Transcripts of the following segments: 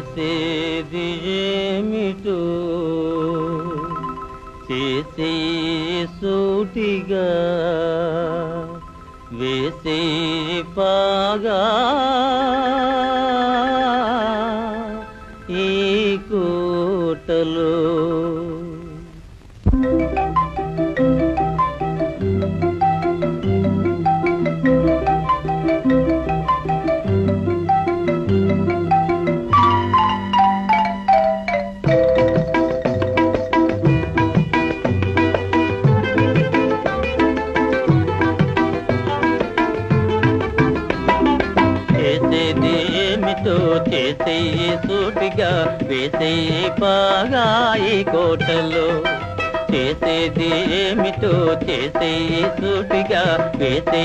చేసేది ఏమిటో చేసే సూటిగా వేసే పాగా ఈ కోటలో ఏమిటో చేసే సూటిగా వేసే పాగా ఈ కోటలో. చేసేదేమిటో చేసే సూటిగా వేసే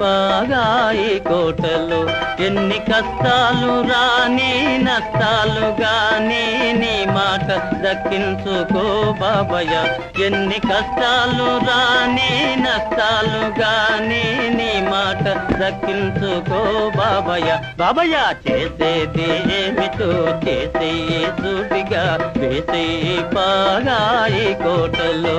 పాగా ఈ కోటలో. ఎన్ని కష్టాలు రాని నష్టాలు గాని నీ మాట దక్కించుకో బాబయ్య. ఎన్ని కష్టాలు రాని నష్టాలు గాని నీ మాట దక్కించుకో బాబయ్య. బాబయ్య చేసేది ఏమిటో చేసే సూటిగా వేసే పాగా ఈ కోటలో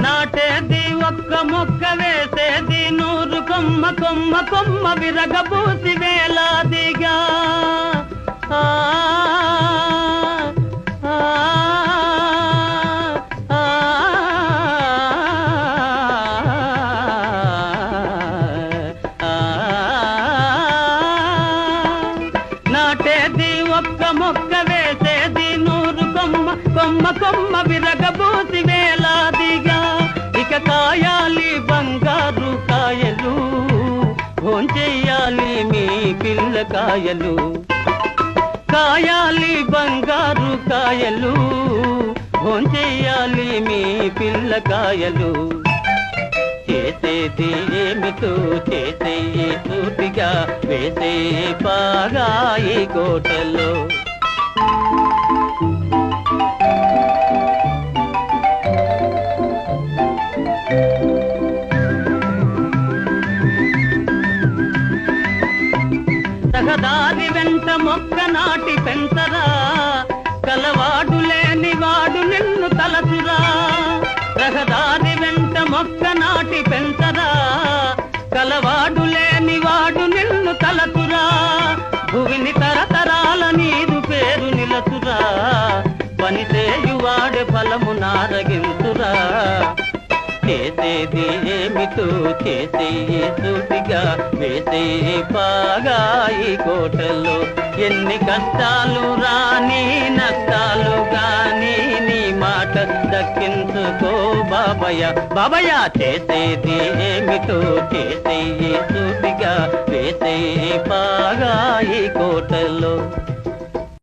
నాటేది ఒక్క మొక్క వేసేది నూరు కొమ్మ కొమ్మ కొమ్మ విరగబూసి వేలాదిగా. ఆ, ఒక్క మొక్క వేసేది నూరు కొమ్మ కొమ్మ కొమ్మ విరగబూసి వేలాదిగా. ఇక కాయాలి బంగారు కాయలు భోంచెయ్యాలి మీ పిల్ల కాయలు. కాయాలి బంగారు కాయలు భోంచెయ్యాలి మీ పిల్ల కాయలు. చేసేది ఏమిటో చేసే సూటిగా వేసే బాగా ఈ కోటలో సహదారి వెంట మొక్క నాటి పెంచరా కలవా మొక్క నాటి పెంచరా? కలవాడు లేని వాడు నిన్ను కలతురా భువిని తరతరాల నీరు పేరు నిలతురా. పని చేయువాడే ఫలము నారగించురా చేసేది ఏమిటో చేసే సూటిగా వేసే బాగా ఈ కోటలో. ఎన్ని కష్టాలు రాని నష్టాలు నీ దక్కించుకో బాబయ్య. బాబయ్య చేసేది ఏమిటో చేసే సూటిగా వేసే బాగా ఈ కోటలో.